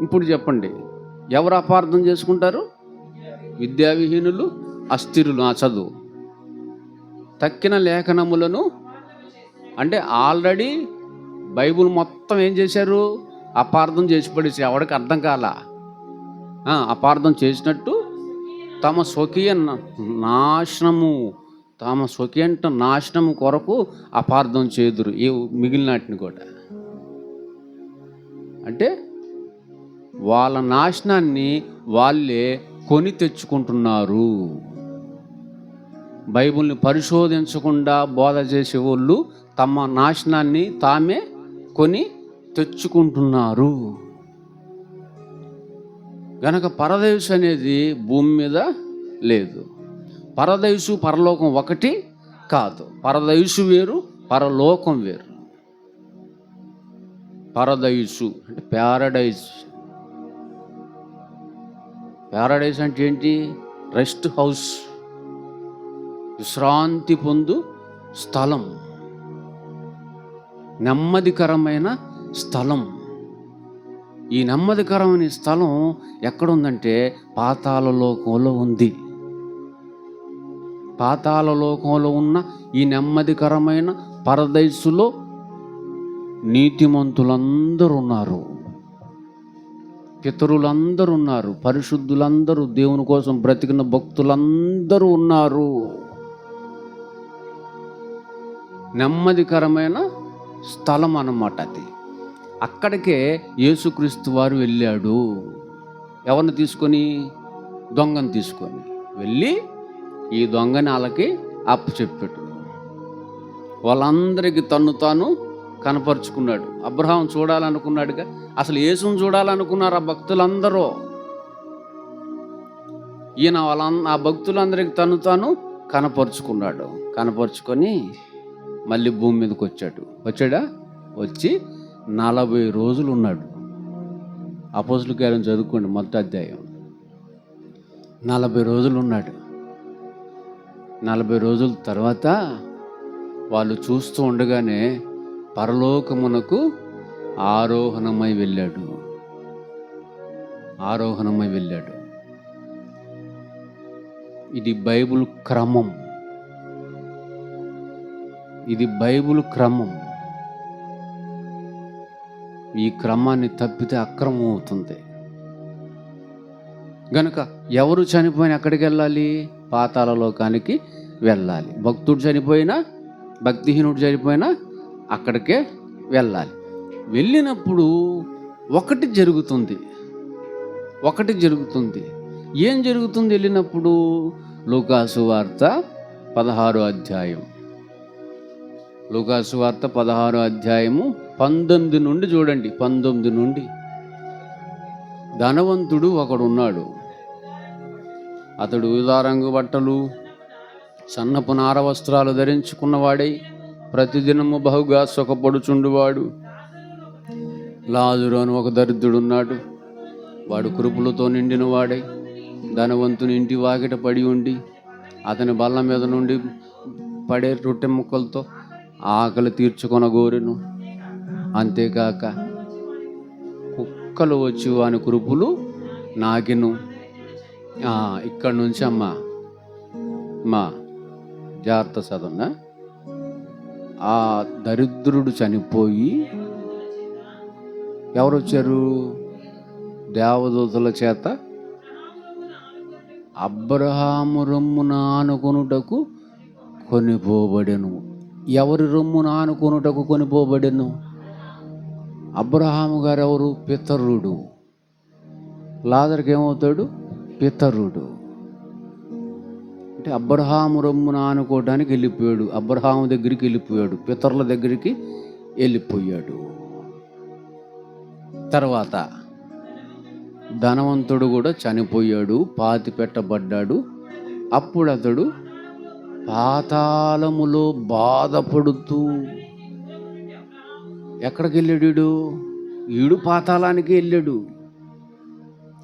ఇప్పుడు చెప్పండి ఎవరు అపార్థం చేసుకుంటారు? విద్యావిహీనులు అస్థిరులు ఆ చదువు. తక్కిన లేఖనములను అంటే ఆల్రెడీ బైబుల్ మొత్తం ఏం చేశారు? అపార్థం చేసి పడేసి ఎవడికి అర్థం కాల? అపార్థం చేసినట్టు తమ స్వకీయ న- నాశనము తమ స్వకీయ నాశనము కొరకు అపార్థం చేదురు ఏ మిగిలినటిని కూడా. అంటే వాళ్ళ నాశనాన్ని వాళ్ళే కొని తెచ్చుకుంటున్నారు. బైబిల్ని పరిశోధించకుండా బోధ చేసే వాళ్ళు తమ నాశనాన్ని తామే కొని తెచ్చుకుంటున్నారు. గనక పరదేశు అనేది భూమి మీద లేదు. పరదేశు పరలోకం ఒకటి కాదు. పరదైసు వేరు పరలోకం వేరు. పరదైసు అంటే ప్యారడైజ్ ప్యారడైజ్ అంటే ఏంటి? Rest house. విశ్రాంతి పొందు స్థలం. నెమ్మదికరమైన స్థలం. ఈ నెమ్మదికరమైన స్థలం ఎక్కడుందంటే పాతాల లోకంలో ఉంది. పాతాల లోకంలో ఉన్న ఈ నెమ్మదికరమైన పరదైసులో నీతిమంతులందరూ ఉన్నారు. పితరులందరూ ఉన్నారు పరిశుద్ధులందరూ దేవుని కోసం బ్రతికిన భక్తులందరూ ఉన్నారు. నెమ్మదికరమైన స్థలం అన్నమాట అది. అక్కడికే యేసుక్రీస్తు వారు వెళ్ళాడు. ఎవరిని తీసుకొని? దొంగని తీసుకొని. వెళ్ళి ఈ దొంగని వాళ్ళకి అప్పు చెప్పాడు. వాళ్ళందరికీ తన్ను తాను కనపరుచుకున్నాడు. అబ్రహాం చూడాలనుకున్నాడుగా. అసలు యేసుని చూడాలనుకున్నారు ఆ భక్తులందరూ? ఈయన వాళ్ళ ఆ భక్తులందరికి తను తాను కనపరుచుకున్నాడు. కనపరుచుకొని మళ్ళీ భూమి మీదకి వచ్చాడు. వచ్చాడా? వచ్చి నలభై రోజులు ఉన్నాడు. అపోజుల గారిని చదువుకోండి మొదటి అధ్యాయం. నలభై రోజులు ఉన్నాడు. నలభై రోజుల తర్వాత వాళ్ళు చూస్తూ ఉండగానే పరలోకమునకు ఆరోహణమై వెళ్ళాడు. ఆరోహణమై వెళ్ళాడు. ఇది బైబుల్ క్రమం. ఇది బైబుల్ క్రమం. ఈ క్రమాన్ని తప్పితే అక్రమం అవుతుంది. గనుక ఎవరు చనిపోయినా ఎక్కడికి వెళ్ళాలి? పాతాల లోకానికి వెళ్ళాలి. భక్తుడు చనిపోయినా భక్తిహీనుడు చనిపోయినా అక్కడికే వెళ్ళాలి. వెళ్ళినప్పుడు ఒకటి జరుగుతుంది. ఒకటి జరుగుతుంది. ఏం జరుగుతుంది వెళ్ళినప్పుడు? లూకాసు వార్త పదహారో అధ్యాయం. లూకాసు వార్త పదహారో అధ్యాయము పంతొమ్మిది నుండి చూడండి. పంతొమ్మిది నుండి. ధనవంతుడు ఒకడున్నాడు. అతడు ఉదారంగు బట్టలు సన్నపు నార వస్త్రాలు ధరించుకున్నవాడై ప్రతిదినము బహుగా సుఖపడుచుండువాడు. లాజురు అని ఒక దరిద్రుడు ఉన్నాడు వాడు కురుపులతో నిండిన వాడై ధనవంతుని ఇంటి వాకిట పడి ఉండి అతని బల్ల మీద నుండి పడే రొట్టె ముక్కలతో ఆకలి తీర్చుకొనగోరెను అంతేకాక కుక్కలు వచ్చి వాని కురుపులు నాకెను. ఇక్కడి నుంచి అమ్మా మా జాగ్రత్త చదవనా ఆ దరిద్రుడు చనిపోయి ఎవరు వచ్చారు దేవదూతల చేత? అబ్రహాము రొమ్మున ఆనుకొనుటకు కొనిపోబడెను. ఎవరి రొమ్మున ఆనుకొనుటకు కొనిపోబడెను? అబ్రహాము గారు ఎవరు పితరుడు. లాదర్కి ఏమవుతాడు పితరుడు. అంటే అబ్రహాము రొమ్మున ఆనుకోవడానికి వెళ్ళిపోయాడు. అబ్రహాము దగ్గరికి వెళ్ళిపోయాడు. పితరుల దగ్గరికి వెళ్ళిపోయాడు. తర్వాత ధనవంతుడు కూడా చనిపోయాడు పాతి పెట్టబడ్డాడు. అప్పుడు అతడు పాతాళములో బాధపడుతూ ఎక్కడికి వెళ్ళాడు ఈడు? ఈడు పాతాళానికి వెళ్ళాడు.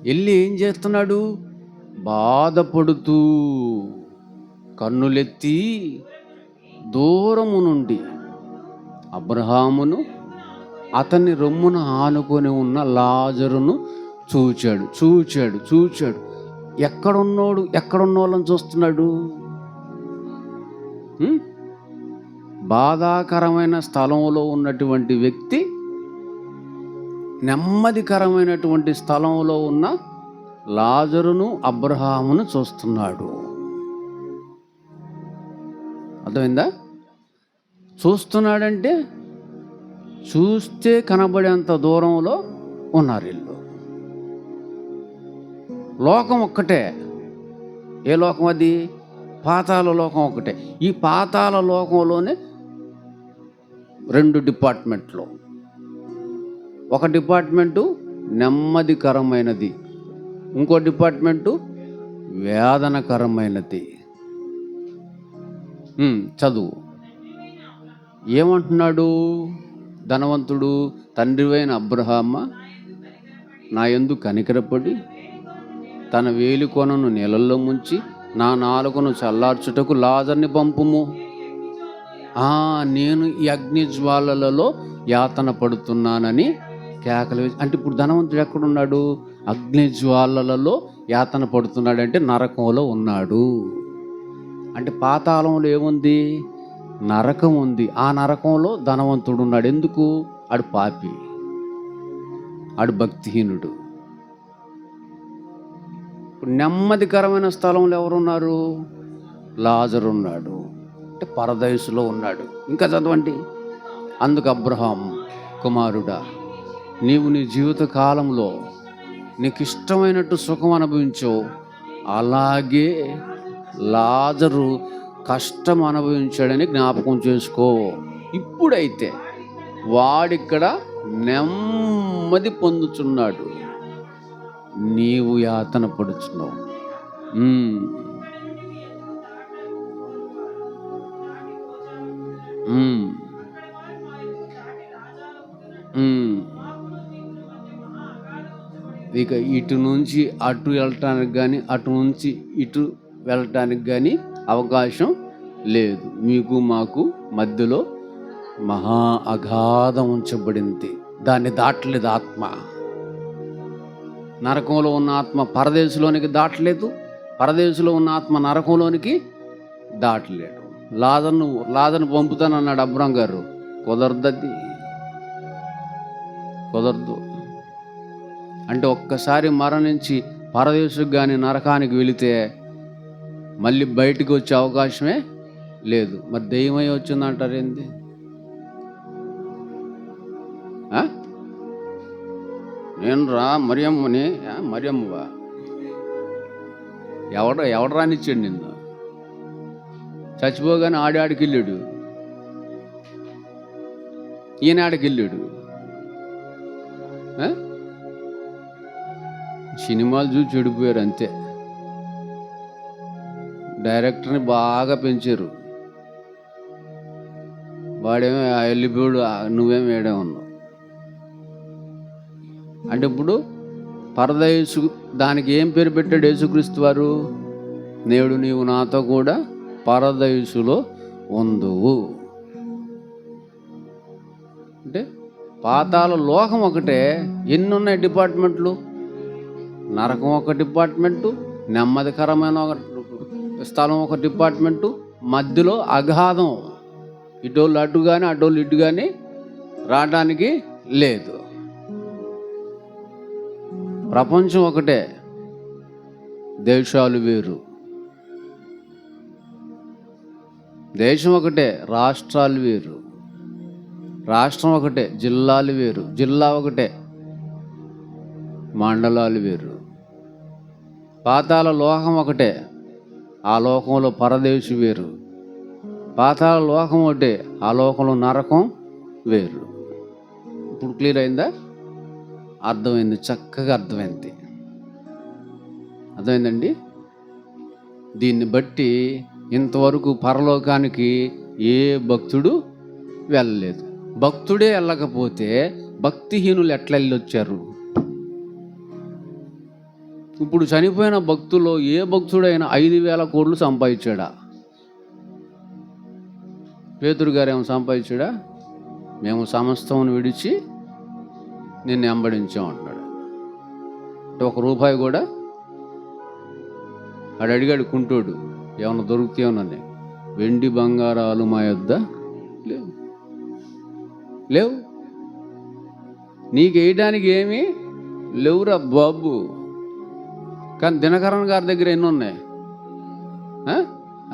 వెళ్ళి ఏం చేస్తున్నాడు? బాధపడుతూ కన్నులెత్తి దూరము నుండి అబ్రహామును అతన్ని రొమ్మున ఆనుకొని ఉన్న లాజరును చూచాడు చూచాడు చూచాడు. ఎక్కడున్నోడు? ఎక్కడున్న వాళ్ళని చూస్తున్నాడు బాధాకరమైన స్థలంలో ఉన్నటువంటి వ్యక్తి నెమ్మదికరమైనటువంటి స్థలంలో ఉన్న లాజరును అబ్రహామును చూస్తున్నాడు. అర్థమైందా? చూస్తున్నాడంటే చూస్తే కనబడేంత దూరంలో ఉన్నారు ఇల్లు లోకం ఒక్కటే. ఏ లోకం అది? పాతాల లోకం ఒకటే ఈ పాతాల లోకంలోనే రెండు డిపార్ట్మెంట్లు. ఒక డిపార్ట్మెంటు నెమ్మదికరమైనది. ఇంకో డిపార్ట్మెంటు వేదనకరమైనది. చదువు. ఏమంటున్నాడు? ధనవంతుడు తండ్రివైన అబ్రహామ నా ఎందు కనికరపడి తన వేలి కొనను నీళ్ళల్లో ముంచి నా నాలుకను చల్లార్చుటకు లాజర్ని పంపుము. నేను ఈ అగ్ని జ్వాలలలో యాతన పడుతున్నానని కేకలు వేసి అంటే ఇప్పుడు ధనవంతుడు ఎక్కడున్నాడు? అగ్ని జ్వాలలలో యాతన పడుతున్నాడు అంటే నరకంలో ఉన్నాడు. అంటే పాతాళంలో ఏముంది? నరకం ఉంది. ఆ నరకంలో ధనవంతుడు ఉన్నాడు ఎందుకు? ఆడు పాపి. ఆడు భక్తిహీనుడు. నెమ్మదికరమైన స్థలంలో ఎవరున్నారు? లాజరు ఉన్నాడు అంటే పరదయసులో ఉన్నాడు. ఇంకా చదవండి. అందుకు అబ్రహాం కుమారుడా నీవు నీ జీవిత కాలంలో నీకు ఇష్టమైనట్టు సుఖం అనుభవించో. అలాగే లాజరు కష్టం అనుభవించాడని జ్ఞాపకం చేసుకో. ఇప్పుడైతే వాడిక్కడ నెమ్మది పొందుచున్నాడు. నీవు యాతన పడుచున్నావు. ఇక ఇటు నుంచి అటు వెళ్ళటానికి కానీ అటు నుంచి ఇటు వెళ్ళటానికి కానీ అవకాశం లేదు. మీకు మాకు మధ్యలో మహా అగాధం ఉంచబడింది. దాన్ని దాటలేదు ఆత్మ. నరకంలో ఉన్న ఆత్మ పరదేశంలోనికి దాటలేదు. పరదేశంలో ఉన్న ఆత్మ నరకంలోనికి దాటలేడు. లాదను లాదను పంపుతానన్నాడు అబ్రాం గారు. కుదరదది. కుదరదు. అంటే ఒక్కసారి మరణించి పరదేశకు కానీ నరకానికి వెళితే మళ్ళీ బయటికి వచ్చే అవకాశమే లేదు. మరి దెయ్యమై వచ్చిందంటారు ఏంది? నేను రా మరియమ్మని మరియమ్మవా? ఎవడ ఎవడ రానిచ్చాడు నిన్ను? చచ్చిపోగానే ఆడాడికి ఆడికి వెళ్ళాడు ఈయన ఆడికి వెళ్ళాడు సినిమాలు చూసి చెడిపోయారు అంతే. డైరెక్టర్ని బాగా పెంచారు. వాడేమో ఆ వెళ్ళిపోయాడు ఆ నువ్వేమో ఏడే ఉన్నావు. అంటే ఇప్పుడు పరదయసు దానికి ఏం పేరు పెట్టాడు యేసుక్రీస్తు వారు? నేడు నీవు నాతో కూడా పరదయసులో ఉందువు. అంటే పాతాల లోకం ఒకటే ఎన్ని ఉన్నాయి డిపార్ట్మెంట్లు? నరకం ఒక డిపార్ట్మెంటు నెమ్మదికరమైన ఒక స్థలం ఒక డిపార్ట్మెంటు మధ్యలో అగాధం. ఇటోళ్ళు అటు కానీ అటోళ్ళు ఇటు కానీ రావడానికి లేదు. ప్రపంచం ఒకటే దేశాలు వేరు. దేశం ఒకటే రాష్ట్రాలు వేరు. రాష్ట్రం ఒకటే జిల్లాలు వేరు. జిల్లా ఒకటే మండలాలు వేరు. పాతాల లోకం ఒకటే ఆ లోకంలో పరదేశి వేరు. పాతాల లోకం ఒకటే ఆ లోకంలో నరకం వేరు. ఇప్పుడు క్లియర్ అయిందా? అర్థమైంది చక్కగా అర్థమైంది. అర్థమైందండి? దీన్ని బట్టి ఇంతవరకు పరలోకానికి ఏ భక్తుడు వెళ్ళలేదు. భక్తుడే వెళ్ళకపోతే భక్తిహీనులు ఎట్లా వెళ్ళొచ్చారు? ఇప్పుడు చనిపోయిన భక్తుల్లో ఏ భక్తుడైనా ఐదు వేల కోట్లు సంపాదించాడా? పేతురు గారు ఏమో సంపాదించాడా? మేము సమస్తమును విడిచి నిన్ను వెంబడించాం అంటున్నాడు. అంటే ఒక రూపాయి కూడా ఆడు అడిగాడు కుంటోడు ఏమన్నా దొరుకుతాయోనని వెండి బంగారాలు మా యొద్ద లేవు. లేవు. నీకు వేయడానికి ఏమీ లేవురా బాబు. కానీ దినకరణ్ గారి దగ్గర ఎన్ని ఉన్నాయి?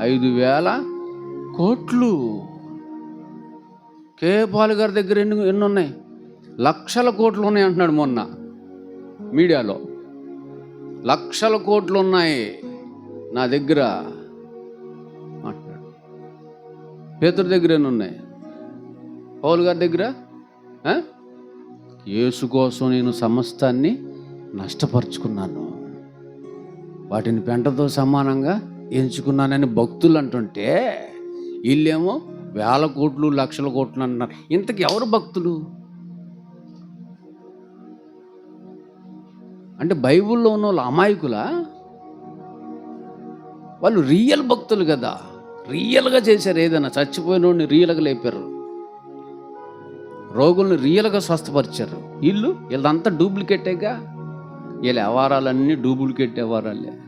ఐదు వేల కోట్లు. కేపాల్ గారి దగ్గర ఎన్ని ఎన్ని ఉన్నాయి లక్షల కోట్లు ఉన్నాయి అంటున్నాడు మొన్న మీడియాలో. లక్షల కోట్లు ఉన్నాయి నా దగ్గర అంటున్నాడు. పేతురు దగ్గర ఎన్ని ఉన్నాయి పౌల్ గారి దగ్గర? యేసు కోసం నేను సమస్తాన్ని నష్టపరుచుకున్నాను. వాటిని పెంటతో సమానంగా ఎంచుకున్నానని భక్తులు అంటుంటే వీళ్ళేమో వేల కోట్లు లక్షల కోట్లు అంటున్నారు. ఇంతకు ఎవరు భక్తులు? అంటే బైబిల్లో ఉన్న వాళ్ళు అమాయకులా? వాళ్ళు రియల్ భక్తులు కదా. రియల్గా చేశారు ఏదైనా చచ్చిపోయిన వాడిని రియల్గా లేపారు. రోగుల్ని రియల్గా స్వస్థపరిచారు. వీళ్ళు వీళ్ళంతా డూప్లికేటేగా? వీళ్ళ వ్యవహారాలన్నీ డూప్లికేట్ వ్యవహారాలే.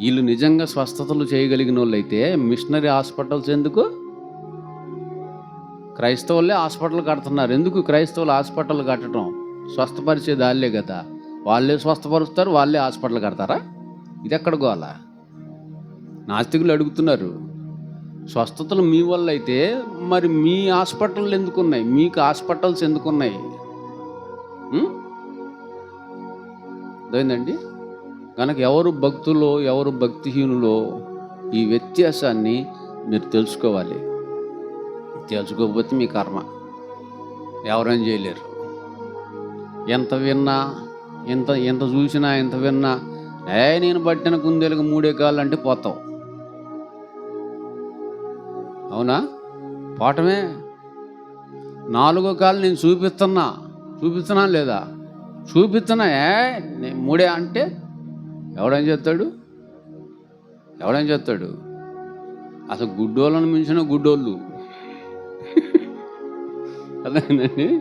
వీళ్ళు నిజంగా స్వస్థతలు చేయగలిగిన వాళ్ళు అయితే మిషనరీ హాస్పిటల్స్ ఎందుకు? క్రైస్తవులే హాస్పిటల్ కడుతున్నారు. ఎందుకు క్రైస్తవులు హాస్పిటల్ కట్టడం? స్వస్థపరిచే దాళ్ళే కదా. వాళ్ళే స్వస్థపరుస్తారు వాళ్ళే హాస్పిటల్ కడతారా? ఇది ఎక్కడ గోల? నాస్తికులు అడుగుతున్నారు. స్వస్థతలు మీ వల్ల అయితే మరి మీ హాస్పిటల్ ఎందుకు ఉన్నాయి మీకు హాస్పిటల్స్ ఎందుకున్నాయి? అర్థమైందండి కనుక ఎవరు భక్తులో ఎవరు భక్తిహీనులో ఈ వ్యత్యాసాన్ని మీరు తెలుసుకోవాలి. తెలుసుకోకపోతే మీ కర్మ. ఎవరేం చేయలేరు. ఎంత విన్నా ఎంత ఎంత చూసినా ఎంత విన్నా ఏ నేను పట్టిన కుందేలకు మూడే కాళ్ళు అంటే పోతావు. అవునా? పోవటమే నాలుగో కాళ్ళు నేను చూపిస్తున్నా. చూపిస్తున్నా లేదా? చూపిస్తున్నా. ఏ నేను మూడే అంటే ఎవడని చెప్తాడు ఎవడని చెప్తాడు అసలు గుడ్డోళ్ళని మించిన గుడ్డోళ్ళు. అదేనండి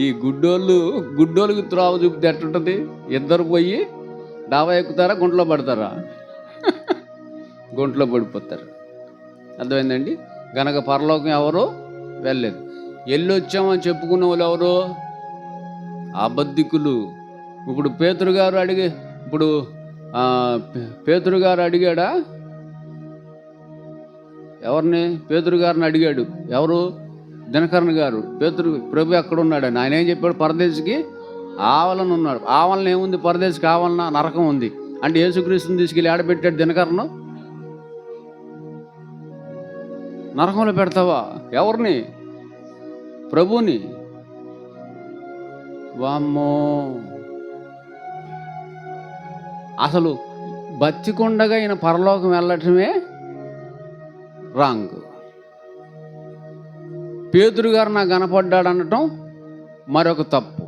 ఈ గుడ్డోళ్ళు గుడ్డోళ్ళకి త్రోవ చూపితే ఎట్టుంటుంది ఇద్దరు పోయి డాబా ఎక్కుతారా గుంట్లో పడతారా? గుంట్లో పడిపోతారు. అర్థమైందండి? గనక పరలోకం ఎవరో వెళ్ళలేదు. వెళ్ళొచ్చామని చెప్పుకున్న వాళ్ళు ఎవరు? అబద్ధికులు. ఇప్పుడు పేతురు గారు అడిగి ఇప్పుడు పేతురు గారు అడిగాడా? ఎవరిని? పేతురు గారిని అడిగాడు. ఎవరు? దినకరణ్ గారు. పేతురు ప్రభు ఎక్కడ ఉన్నాడని ఆయన ఏం చెప్పాడు? పరదేశికి ఆవలన ఉన్నాడు. ఆవలన ఏముంది? పరదేశికి ఆవలన నరకం ఉంది. అంటే యేసుక్రీస్తుని తీసుకెళ్ళి ఆడబెట్టాడు దినకరణం నరకంలో పెడతావా? ఎవరిని? ప్రభుని వామ్మో. అసలు బతికుండగా ఈయన పరలోకం వెళ్ళటమే రాంగ్. పేతురు గారు నాకు కనపడ్డాడు అనటం మరొక తప్పు.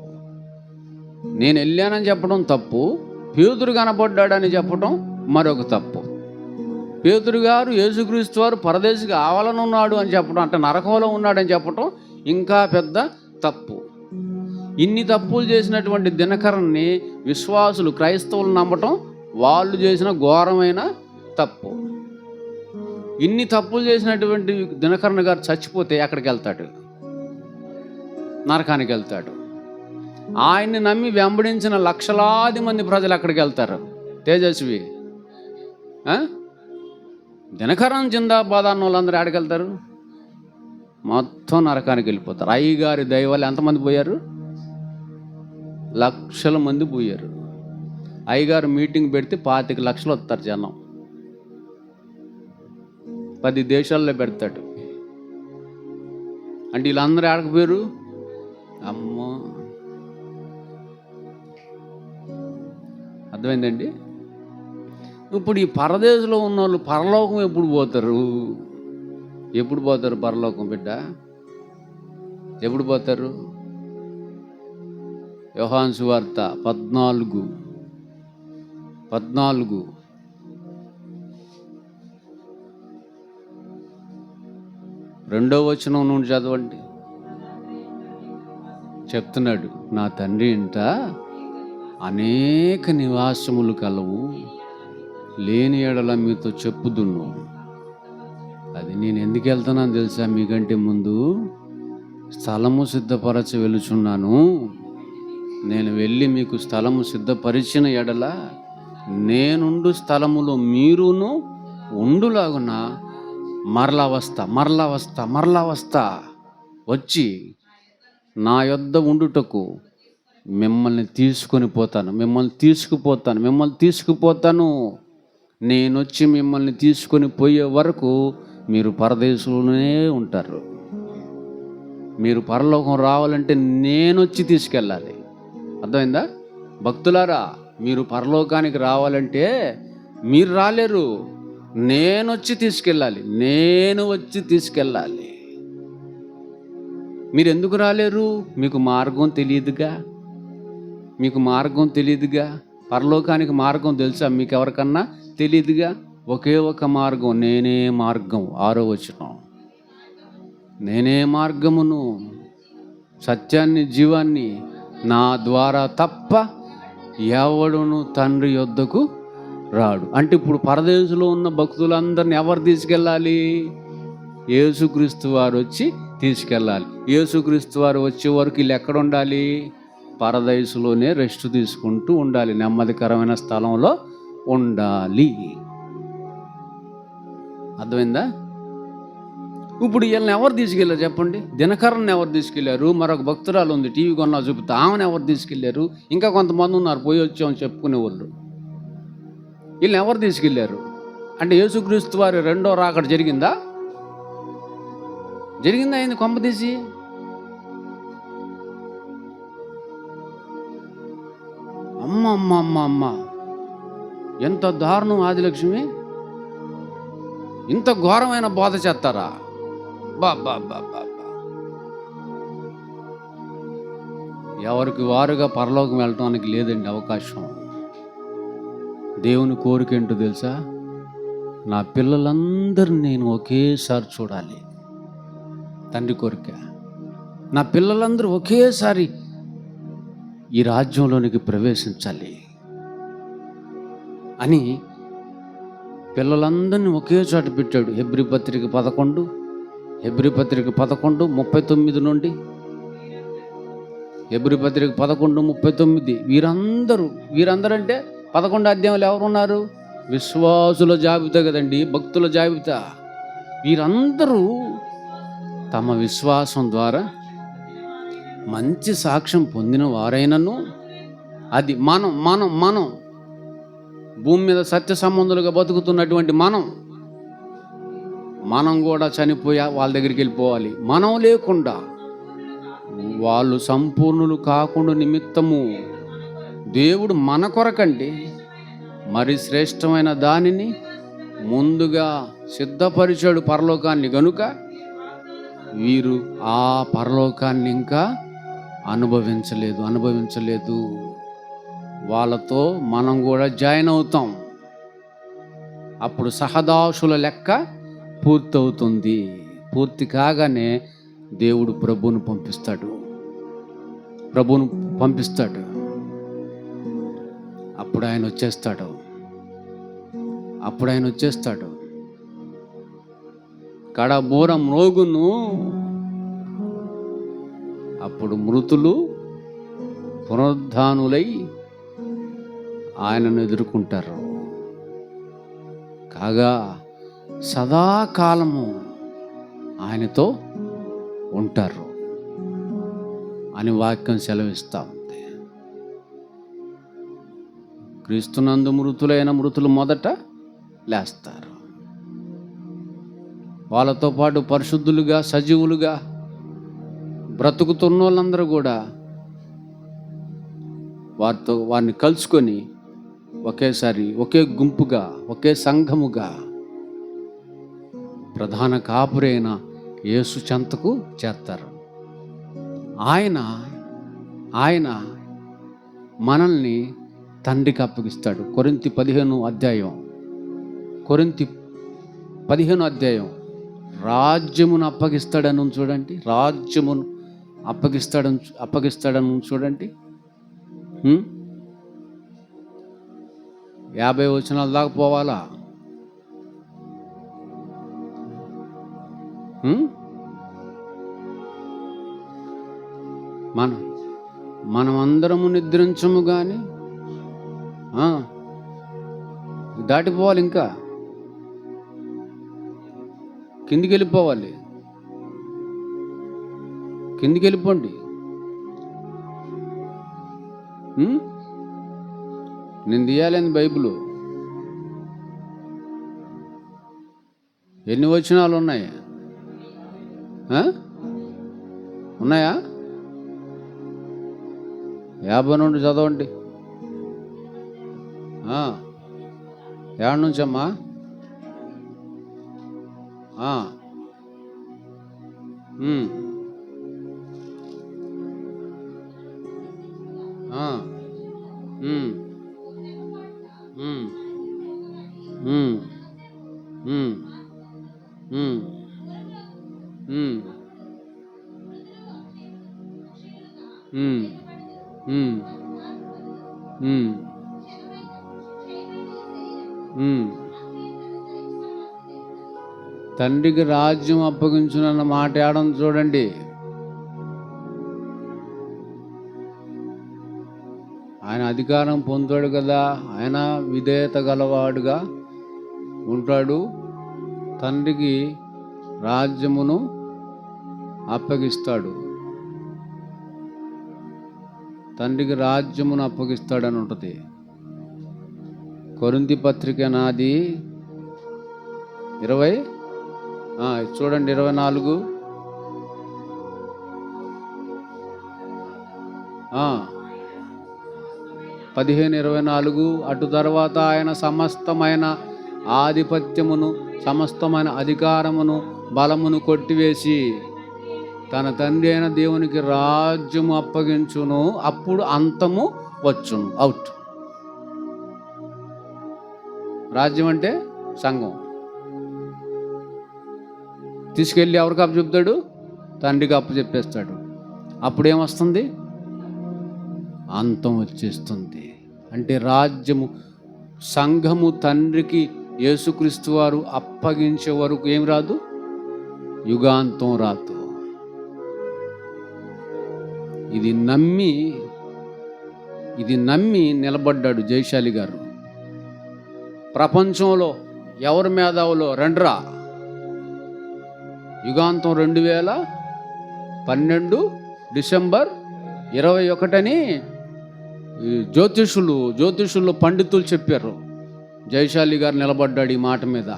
నేను వెళ్ళానని చెప్పడం తప్పు. పేతురు కనపడ్డాడని చెప్పడం మరొక తప్పు. పేతురు గారు యేసుక్రీస్తు వారు పరదేశికి ఆవలనున్నాడు అని చెప్పడం అంటే నరకంలో ఉన్నాడని చెప్పడం ఇంకా పెద్ద తప్పు. ఇన్ని తప్పులు చేసినటువంటి దినకరణని విశ్వాసులు క్రైస్తవులు నమ్మటం వాళ్ళు చేసిన ఘోరమైన తప్పు. ఇన్ని తప్పులు చేసినటువంటి దినకరణ గారు చచ్చిపోతే ఎక్కడికి వెళ్తాడు? నరకానికి వెళ్తాడు. ఆయన్ని నమ్మి వెంబడించిన లక్షలాది మంది ప్రజలు అక్కడికి వెళ్తారు? తేజస్వి. దినకరం జిందాబాద్ అన్న వాళ్ళందరూ ఎక్కడికి మొత్తం నరకానికి వెళ్ళిపోతారు. అయ్యగారి దయవల్ల ఎంతమంది పోయారు? లక్షల మంది పోయారు. అయ్యగారు మీటింగ్ పెడితే పాతిక లక్షలు వస్తారు జనం. పది దేశాల్లో పెడతాడు. అంటే వీళ్ళందరూ ఆడకపోయారు అమ్మో. అర్థమైందండి? ఇప్పుడు ఈ పరదేశంలో ఉన్న వాళ్ళు పరలోకం ఎప్పుడు పోతారు? ఎప్పుడు పోతారు పరలోకం బిడ్డ? ఎప్పుడు పోతారు? యోహాన్ సువార్త పద్నాలుగు. పద్నాలుగు. రెండో వచనం నుండి చదవండి. చెప్తున్నాడు నా తండ్రి ఇంట అనేక నివాసములు కలవు. లేని ఎడల మీతో చెప్పుదును. అది నేను ఎందుకు వెళ్తున్నాను తెలుసా? మీకంటే ముందు స్థలము సిద్ధపరచ వెలుచున్నాను. నేను వెళ్ళి మీకు స్థలము సిద్ధపరిచిన ఎడల నేనుండు స్థలములో మీరును ఉండులాగున మరలా వస్తా మరలా వస్తా మరలా వస్తా వచ్చి నా యొద్ద ఉండుటకు మిమ్మల్ని తీసుకొని పోతాను మిమ్మల్ని తీసుకుపోతాను మిమ్మల్ని తీసుకుపోతాను. నేను వచ్చి మిమ్మల్ని తీసుకొని పోయే వరకు మీరు పరదేశంలోనే ఉంటారు. మీరు పరలోకం రావాలంటే నేను వచ్చి తీసుకెళ్ళాలి. అర్థమైందా? భక్తులారా మీరు పరలోకానికి రావాలంటే మీరు రాలేరు. నేను వచ్చి తీసుకెళ్ళాలి. నేను వచ్చి తీసుకెళ్ళాలి. మీరు ఎందుకు రాలేరు? మీకు మార్గం తెలియదుగా? మీకు మార్గం తెలియదుగా? పరలోకానికి మార్గం తెలుసా మీకు ఎవరికన్నా తెలియదుగా ఒకే ఒక మార్గం నేనే మార్గం. ఆరో వచనం. నేనే మార్గమును సత్యాన్ని జీవాన్ని నా ద్వారా తప్ప ఎవడును తండ్రి యొద్దకు రాడు. అంటే ఇప్పుడు పరదేశంలో ఉన్న భక్తులందరిని ఎవరు తీసుకెళ్ళాలి? యేసుక్రీస్తు వారు వచ్చి తీసుకెళ్ళాలి. యేసుక్రీస్తు వారు వచ్చే వరకు వీళ్ళు ఎక్కడ ఉండాలి? పరదేశంలోనే రెస్ట్ తీసుకుంటూ ఉండాలి. నెమ్మదికరమైన స్థలంలో ఉండాలి. అర్థమైందా? ఇప్పుడు వీళ్ళని ఎవరు తీసుకెళ్ళారు చెప్పండి? దినకరన్ ఎవరు తీసుకెళ్ళారు మరొక భక్తురాలు ఉంది టీవీ కొన్నా చూపితే. ఆమెను ఎవరు తీసుకెళ్ళారు ఇంకా కొంతమంది ఉన్నారు పోయి వచ్చామని చెప్పుకునే వాళ్ళు వీళ్ళని ఎవరు తీసుకెళ్ళారు అంటే యేసుక్రీస్తు వారి రెండో రాకడ జరిగిందా? జరిగిందా అయింది కొంప తీసి? అమ్మ అమ్మ అమ్మ అమ్మ. ఎంత దారుణం ఆదిలక్ష్మి. ఇంత ఘోరమైన బోధ చేస్తారా? ఎవరికి వారుగా పరలోకం వెళ్ళటానికి లేదండి అవకాశం. దేవుని కోరిక ఏంటో తెలుసా? నా పిల్లలందరినీ నేను ఒకేసారి చూడాలి. తండ్రి కోరిక. నా పిల్లలందరూ ఒకేసారి ఈ రాజ్యంలోనికి ప్రవేశించాలి అని పిల్లలందరినీ ఒకే చోట పెట్టాడు. హెబ్రి పత్రిక పదకొండు ఎబ్రి పత్రిక పదకొండు ముప్పై తొమ్మిది నుండి. ఎబ్రి పత్రిక పదకొండు ముప్పై తొమ్మిది. వీరందరూ వీరందరూ అంటే పదకొండు అధ్యాయులు ఎవరు ఉన్నారు విశ్వాసుల జాబితా కదండి భక్తుల జాబితా. వీరందరూ తమ విశ్వాసం ద్వారా మంచి సాక్ష్యం పొందిన వారైనను. అది మనం మనం మనం. భూమి మీద సత్య సంబంధులుగా బతుకుతున్నటువంటి మనం. మనం కూడా చనిపోయా వాళ్ళ దగ్గరికి వెళ్ళిపోవాలి. మనం లేకుండా వాళ్ళు సంపూర్ణులు కాకుండా నిమిత్తము దేవుడు మన కొరకండి. మరి శ్రేష్టమైన దానిని ముందుగా సిద్ధపరిచాడు పరలోకాన్ని గనుక వీరు ఆ పరలోకాన్ని ఇంకా అనుభవించలేదు అనుభవించలేదు. వాళ్ళతో మనం కూడా జాయిన్ అవుతాం. అప్పుడు సహదాసుల లెక్క పూర్తవుతుంది. పూర్తి కాగానే దేవుడు ప్రభువును పంపిస్తాడు. ప్రభువును పంపిస్తాడు. అప్పుడు ఆయన వచ్చేస్తాడు. అప్పుడు ఆయన వచ్చేస్తాడు. కడబూర మ్రోగును అప్పుడు మృతులు పునరుద్ధానులై ఆయనను ఎదుర్కొంటారు. కాగా సదాకాలము ఆయనతో ఉంటారు. అని వాక్యం సెలవిస్తా ఉంది. క్రీస్తునందు మృతులైన మృతులు మొదట లేస్తారు. వాళ్ళతో పాటు పరిశుద్ధులుగా సజీవులుగా బ్రతుకుతున్న వాళ్ళందరూ కూడా వారితో వారిని కలుసుకొని ఒకేసారి ఒకే గుంపుగా ఒకే సంఘముగా ప్రధాన కాపురైన యేసు చెంతకు చేస్తారు. ఆయన ఆయన మనల్ని తండ్రికి అప్పగిస్తాడు. కొరింతి పదిహేను అధ్యాయం. కొరింతి పదిహేను అధ్యాయం. రాజ్యమును అప్పగిస్తాడని చూడండి. రాజ్యమును అప్పగిస్తాడని అప్పగిస్తాడని చూడండి. యాభై వచనాల దాకా పోవాలా? మనం మనం మనమందరము నిద్రించము కానీ దాటిపోవాలి ఇంకా. కిందికి వెళ్ళిపోవాలి కిందికి వెళ్ళిపోండి నేను తీయాలని బైబిల్. ఎన్ని వచనాలు ఉన్నాయి ఉన్నాయా? యాభై నుండి చదవండి. ఆ. ఏడు నుంచమ్మా? ఆ. Hmm. Hmm. Hmm. తండ్రికి రాజ్యం అప్పగించునన్న మాట ఏడం చూడండి. ఆయన అధికారం పొందాడు కదా ఆయన విధేయత గలవాడుగా ఉంటాడు. తండ్రికి రాజ్యమును అప్పగిస్తాడు. తండ్రికి రాజ్యమును అప్పగిస్తాడని ఉంటుంది. కొరింతి పత్రిక నాది ఇరవై చూడండి ఇరవై నాలుగు. పదిహేను ఇరవై నాలుగు. అటు తర్వాత ఆయన సమస్తమైన ఆధిపత్యమును సమస్తమైన అధికారమును బలమును కొట్టివేసి తన తండ్రి అయిన దేవునికి రాజ్యము అప్పగించును అప్పుడు అంతము వచ్చును. అవుట్ రాజ్యం అంటే సంఘం. తీసుకెళ్ళి ఎవరికి అప్పు చెప్తాడు? తండ్రికి అప్పు చెప్పేస్తాడు. అప్పుడు ఏమొస్తుంది అంతం వచ్చేస్తుంది. అంటే రాజ్యము సంఘము తండ్రికి యేసుక్రీస్తు వారు అప్పగించే వరకు ఏం రాదు? యుగాంతం రాదు. ఇది నమ్మి ఇది నమ్మి నిలబడ్డాడు జయశాలి గారు. ప్రపంచంలో ఎవరి మేధావులో రెండ్రా? యుగాంతం రెండు వేల పన్నెండు డిసెంబర్ ఇరవై ఒకటని జ్యోతిషులు జ్యోతిషులు పండితులు చెప్పారు. జయశాలి గారు నిలబడ్డాడు ఈ మాట మీద.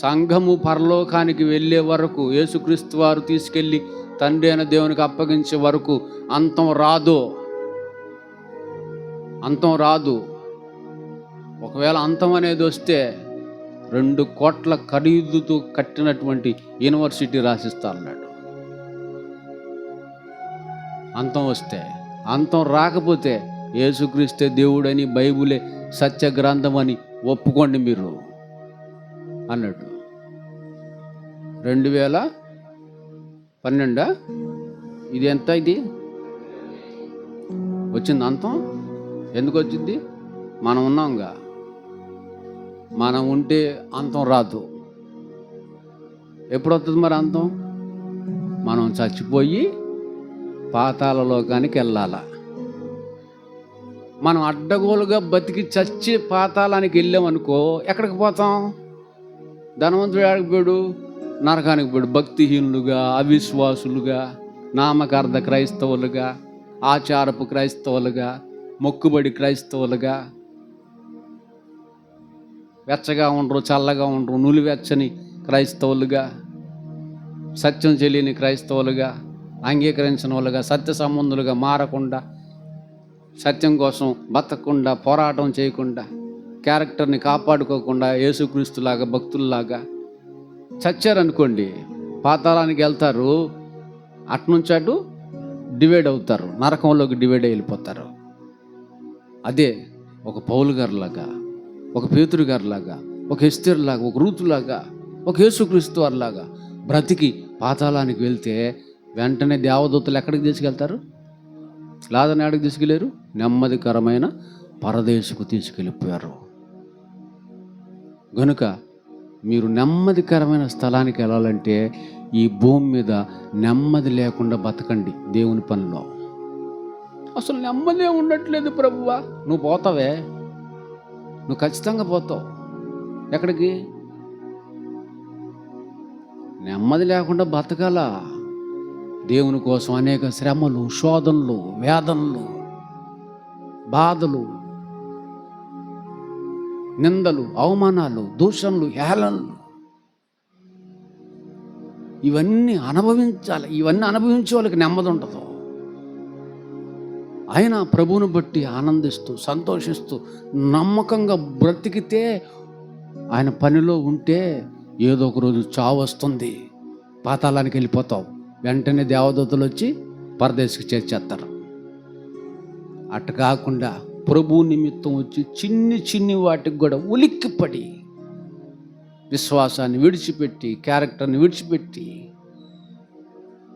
సంఘము పరలోకానికి వెళ్ళే వరకు యేసుక్రీస్తు వారు తీసుకెళ్ళి తండ్రి అయిన దేవునికి అప్పగించే వరకు అంతం రాదు. అంతం రాదు. ఒకవేళ అంతం అనేది వస్తే రెండు కోట్ల ఖరీదుతో కట్టినటువంటి యూనివర్సిటీ రాసిస్తా అన్నాడు అంతం వస్తే అంతం రాకపోతే యేసుక్రీస్తే దేవుడని బైబులే సత్య గ్రంథం అని ఒప్పుకోండి మీరు అన్నాడు. రెండు వేల పన్నెండా? ఇది ఎంత ఇది? వచ్చింది అంతం? ఎందుకు వచ్చింది? మనం ఉన్నాంగా. మనం ఉంటే అంతం రాదు. ఎప్పుడు వస్తుంది మరి అంతం? మనం చచ్చిపోయి పాతాల లోకానికి వెళ్ళాల? మనం అడ్డగోలుగా బతికి చచ్చి పాతాళానికి వెళ్ళామనుకో ఎక్కడికి పోతాం? ధనవంతుడు ఎక్కడికి పోయాడు? నరకానికి పోయాడు భక్తిహీనులుగా అవిశ్వాసులుగా నామకార్థ క్రైస్తవులుగా ఆచారపు క్రైస్తవులుగా మొక్కుబడి క్రైస్తవులుగా. వెచ్చగా ఉండరు చల్లగా ఉండరు నులివెచ్చని క్రైస్తవులుగా సత్యం తెలియని క్రైస్తవులుగా అంగీకరించిన వాళ్ళుగా సత్య సంబంధులుగా మారకుండా సత్యం కోసం బతకకుండా పోరాటం చేయకుండా క్యారెక్టర్ని కాపాడుకోకుండా యేసుక్రీస్తులాగా భక్తుల్లాగా చచ్చారనుకోండి పాతాళానికి వెళ్తారు అట్నుంచి అటు డివైడ్ అవుతారు నరకంలోకి డివైడ్ వెళ్ళిపోతారు. అదే ఒక పౌలు గారిలాగా ఒక పేతురు గారిలాగా ఒక ఎస్తేరులాగా ఒక రూతులాగా ఒక యేసుక్రీస్తు వారిలాగా బ్రతికి పాతాళానికి వెళ్తే వెంటనే దేవదూతలు ఎక్కడికి తీసుకెళ్తారు? లాదని ఎక్కడికి తీసుకెళ్ళారు? నెమ్మదికరమైన పరదేశకు తీసుకెళ్ళిపోయారు. గనుక మీరు నెమ్మదికరమైన స్థలానికి వెళ్ళాలంటే ఈ భూమి మీద నెమ్మది లేకుండా బతకండి దేవుని పనిలో. అసలు నెమ్మదే ఉండట్లేదు ప్రభువా. నువ్వు పోతావే. నువ్వు ఖచ్చితంగా పోతావు. ఎక్కడికి? నెమ్మది లేకుండా బతకాల. దేవుని కోసం అనేక శ్రమలు శోధనలు వేదనలు బాధలు నిందలు అవమానాలు దూషణలు హేళనలు ఇవన్నీ అనుభవించాలి. ఇవన్నీ అనుభవించే వాళ్ళకి నెమ్మది ఉండదు ఆయన ప్రభువును బట్టి ఆనందిస్తూ సంతోషిస్తూ నమ్మకంగా బ్రతికితే ఆయన పనిలో ఉంటే ఏదో ఒక రోజు చావు వస్తుంది. పాతాళానికి వెళ్ళిపోతావు. వెంటనే దేవదూతలు వచ్చి పరదేశికి చేర్చేస్తారు. అట్ట కాకుండా ప్రభు నిమిత్తం వచ్చి చిన్ని చిన్ని వాటికి కూడా ఉలిక్కిపడి విశ్వాసాన్ని విడిచిపెట్టి క్యారెక్టర్ని విడిచిపెట్టి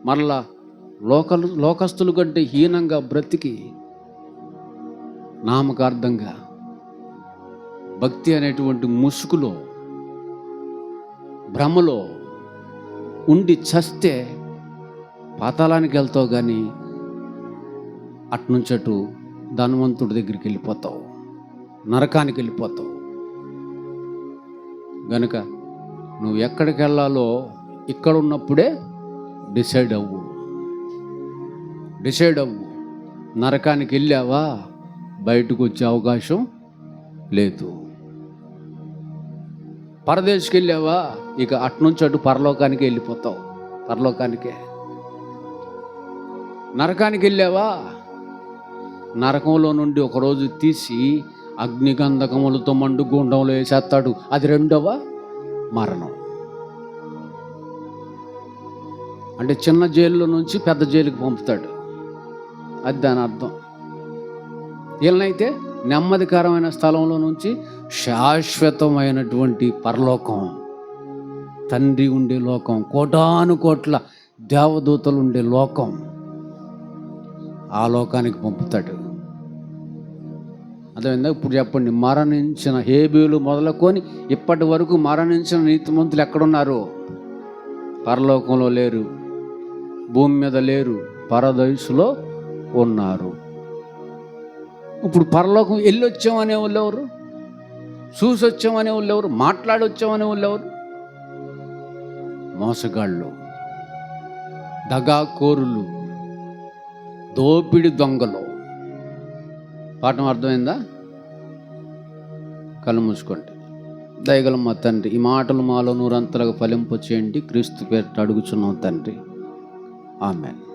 మరలా లోకలు లోకస్తులు కంటే హీనంగా బ్రతికి నామకార్థంగా భక్తి అనేటువంటి ముసుగులో భ్రమలో ఉండి చస్తే పాతాళానికి వెళ్తావు కానీ అటు ధనవంతుడి దగ్గరికి వెళ్ళిపోతావు. నరకానికి వెళ్ళిపోతావు. గనుక నువ్వు ఎక్కడికి వెళ్ళాలో ఇక్కడ ఉన్నప్పుడే డిసైడ్ అవ్వు. డిసైడ్ అవ్వు. నరకానికి వెళ్ళావా? బయటకు వచ్చే అవకాశం లేదు. పరదేశకి వెళ్ళావా? ఇక అట్నుంచి అటు పరలోకానికి వెళ్ళిపోతావు. పరలోకానికే. నరకానికి వెళ్ళావా? నరకంలో నుండి ఒకరోజు తీసి అగ్నిగంధకములతో మండు గుండంలో వేసేస్తాడు. అది రెండవ మరణం. అంటే చిన్న జైల్లో నుంచి పెద్ద జైలుకి పంపుతాడు. అది దాని అర్థం. వీళ్ళనైతే నెమ్మదికరమైన స్థలంలో నుంచి శాశ్వతమైనటువంటి పరలోకం తండ్రి ఉండే లోకం కోటాను కోట్ల దేవదూతలు ఉండే లోకం ఆ లోకానికి పంపుతాడు. అదేవిధంగా ఇప్పుడు చెప్పండి మరణించిన హేబీలు మొదలుకొని ఇప్పటి వరకు మరణించిన నీతిమంతులు ఎక్కడున్నారు? పరలోకంలో లేరు భూమి మీద లేరు పరదయసులో ఉన్నారు. ఇప్పుడు పరలోకం వెళ్ళొచ్చామనే వాళ్ళు ఎవరు? చూసి వచ్చామనే వాళ్ళు ఎవరు? మాట్లాడొచ్చామనే వాళ్ళు ఎవరు? మోసగాళ్ళు దగాకోరులు దోపిడి దొంగలు. పాఠం అర్థమైందా? కళ్ళు మూసుకోండి. దయగల మా తండ్రి ఈ మాటలు మాలో నూరంతలుగా ఫలింపు చేయండి క్రీస్తు పేరు అడుగుచున్నాం తండ్రి. ఆమెన్.